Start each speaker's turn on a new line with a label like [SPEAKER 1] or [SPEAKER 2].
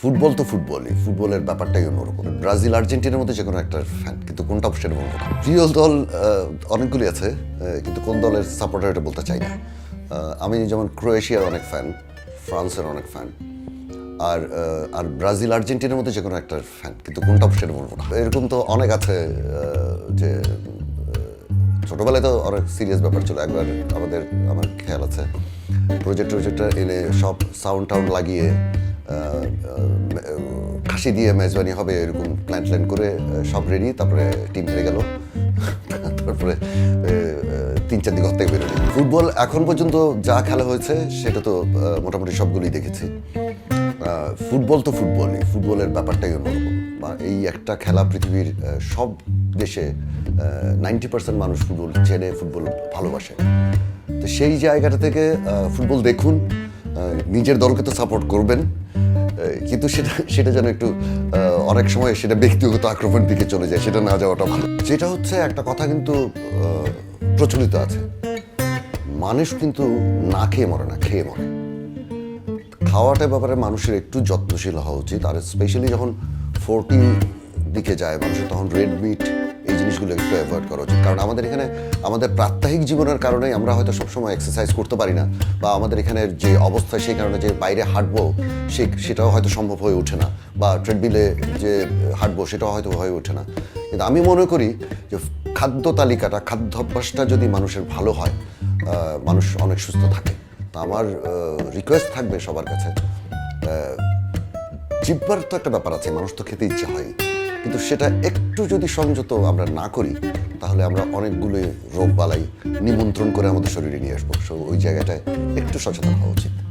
[SPEAKER 1] Football তো ফুটবলই, ফুটবলের ব্যাপারটাই অন্যরকম। ব্রাজিল, আর্জেন্টিনার মধ্যে যে কোনো একটা ফ্যান কিন্তু কোনটা সেটা বলব না। প্রিয় দল অনেকগুলি আছে কিন্তু কোন দলের সাপোর্টার এটা বলতে চাই না। আমি যেমন ক্রোয়েশিয়ার অনেক ফ্যান ফ্রান্সের অনেক ফ্যান আর আর ব্রাজিল, আর্জেন্টিনার মধ্যে যে কোনো একটা ফ্যান কিন্তু কোনটা সেটা বলব না। এরকম তো অনেক আছে যে ছোটোবেলায় তো অনেক সিরিয়াস ব্যাপার ছিল। একবার আমাদের, আমার খেয়াল আছে প্রজেক্ট প্রজেক্টর এনে সব সাউন্ড টাউন্ড লাগিয়ে খাসি দিয়ে মেজবানি হবে, এরকম প্ল্যান ট্ল্যান করে সব রেডি তারপরে টিম হেরে গেল। তারপরে তিন, চার দিন ঘর থেকে বেরোলি। ফুটবল এখন পর্যন্ত যা খেলা হয়েছে, সেটা তো মোটামুটি সবগুলোই দেখেছি। ফুটবল তো ফুটবলই ফুটবলের ব্যাপারটাই অন্যরকম। বা এই একটা খেলা পৃথিবীর সব দেশে নাইনটি পার্সেন্ট মানুষ ফুটবল চেনে ফুটবল ভালোবাসে। তো সেই জায়গাটা থেকে ফুটবল দেখুন নিজের দলকে তো সাপোর্ট করবেন। কিন্তু সেটা সেটা যেন একটু অনেক সময় সেটা ব্যক্তিগত আক্রমণের দিকে চলে যায়, সেটা না যাওয়াটা ভালো। যেটা হচ্ছে, একটা কথা কিন্তু প্রচলিত আছে। মানুষ কিন্তু না খেয়ে মরে না, খেয়ে মরে। খাওয়াটার ব্যাপারে মানুষের একটু যত্নশীল হওয়া উচিত। আর স্পেশালি যখন ফোরটি দিকে যায় মানুষের, তখন রেড মিট জিনিসগুলো একটু অ্যাভয়েড করা উচিত। কারণ আমাদের এখানে, আমাদের প্রাত্যহিক জীবনের কারণে আমরা হয়তো সবসময় এক্সারসাইজ করতে পারি না, বা আমাদের এখানে যে অবস্থা সেই কারণে যে বাইরে হাঁটবো, সে, সেটাও হয়তো সম্ভব হয়ে ওঠে না, বা ট্রেডমিলে যে হাঁটবো সেটাও হয়তো হয়ে ওঠে না। কিন্তু আমি মনে করি যে খাদ্য তালিকাটা খাদ্যাভ্যাসটা যদি মানুষের ভালো হয় মানুষ অনেক সুস্থ থাকে। তো আমার রিকোয়েস্ট থাকবে সবার কাছে জিব্বার তো একটা ব্যাপার আছে, মানুষ তো খেতে ইচ্ছে হয়। কিন্তু সেটা একটু যদি সংযত আমরা না করি, তাহলে আমরা অনেকগুলো রোগ বালাই নিমন্ত্রণ করে আমাদের শরীরে নিয়ে আসব। সো ওই জায়গাটায় একটু সচেতন হওয়া উচিত।